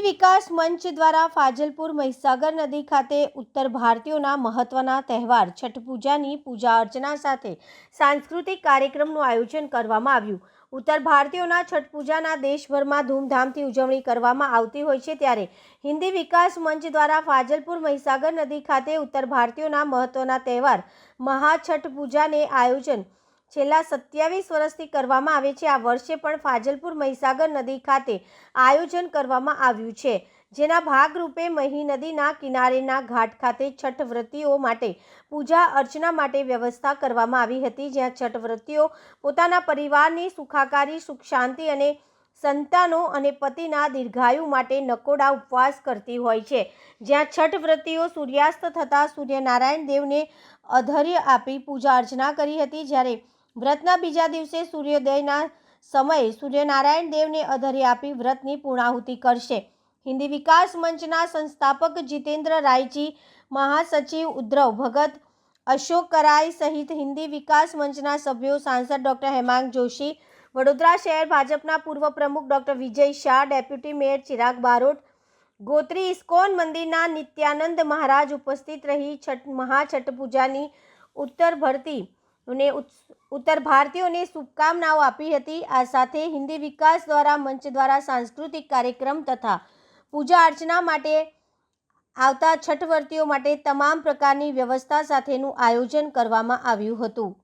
વિકાસ મંચ દ્વારા ફાજલપુર મહીસાગર નદી ખાતે ઉત્તર ભારતીયોના મહત્વના તહેવાર, છઠ પૂજાની પૂજા અર્ચના સાથે સાંસ્કૃતિક કાર્યક્રમનું આયોજન કરવામાં આવ્યું. ઉત્તર ભારતીયોના છઠ પૂજાના દેશભરમાં ધૂમધામથી ઉજવણી કરવામાં આવતી હોય છે ત્યારે હિન્દી વિકાસ મંચ દ્વારા ફાજલપુર મહીસાગર નદી ખાતે ઉત્તર ભારતીયોના મહત્વના તહેવાર, મહાછઠ પૂજાને આયોજન છેલ્લા સત્યાવીસ વર્ષથી કરવામાં આવે છે. આ વર્ષે પણ ફાજલપુર મહીસાગર નદી ખાતે આયોજન કરવામાં આવ્યું છે, જેના ભાગરૂપે મહી નદીના કિનારેના ઘાટ ખાતે છઠ વ્રતીઓ માટે પૂજા અર્ચના માટે વ્યવસ્થા કરવામાં આવી હતી, જ્યાં છઠ વ્રતીઓ પોતાના પરિવારની સુખાકારી, સુખ શાંતિ અને સંતાનો અને પતિના દીર્ઘાયુ માટે નકોડા ઉપવાસ કરતી હોય છે, જ્યાં છઠ વ્રતીઓ સૂર્યાસ્ત થતાં સૂર્યનારાયણ દેવને અધર્ય આપી પૂજા અર્ચના કરી હતી. જ્યારે વ્રતના બીજા દિવસે સૂર્યોદયના સમયે સૂર્યનારાયણ દેવને અધરી આપી વ્રતની પૂર્ણાહુતિ કરશે. હિન્દી વિકાસ મંચના સંસ્થાપક જીતેન્દ્ર રાયજી, મહાસચિવ ઉદ્ધવ ભગત, અશોક કરાઈ સહિત હિન્દી વિકાસ મંચના સભ્યો સાંસદ ડૉક્ટર હેમાંગ જોશી, વડોદરા શહેર ભાજપના પૂર્વ પ્રમુખ doctor Vijay Shah, deputy mayor Chirag Barot, Gotri ISKCON મંદિરના નિત્યાનંદ મહારાજ ઉપસ્થિત રહી છઠ મહાછઠ પૂજાની ઉત્તર ભરતી અને ઉત્તર ભારતીયોને શુભકામનાઓ આપી હતી. આ સાથે હિન્દી વિકાસ દ્વારા મંચ દ્વારા સાંસ્કૃતિક કાર્યક્રમ તથા પૂજા અર્ચના માટે આવતા છઠવર્તીઓ માટે તમામ પ્રકારની વ્યવસ્થા સાથેનું આયોજન કરવામાં આવ્યું હતું.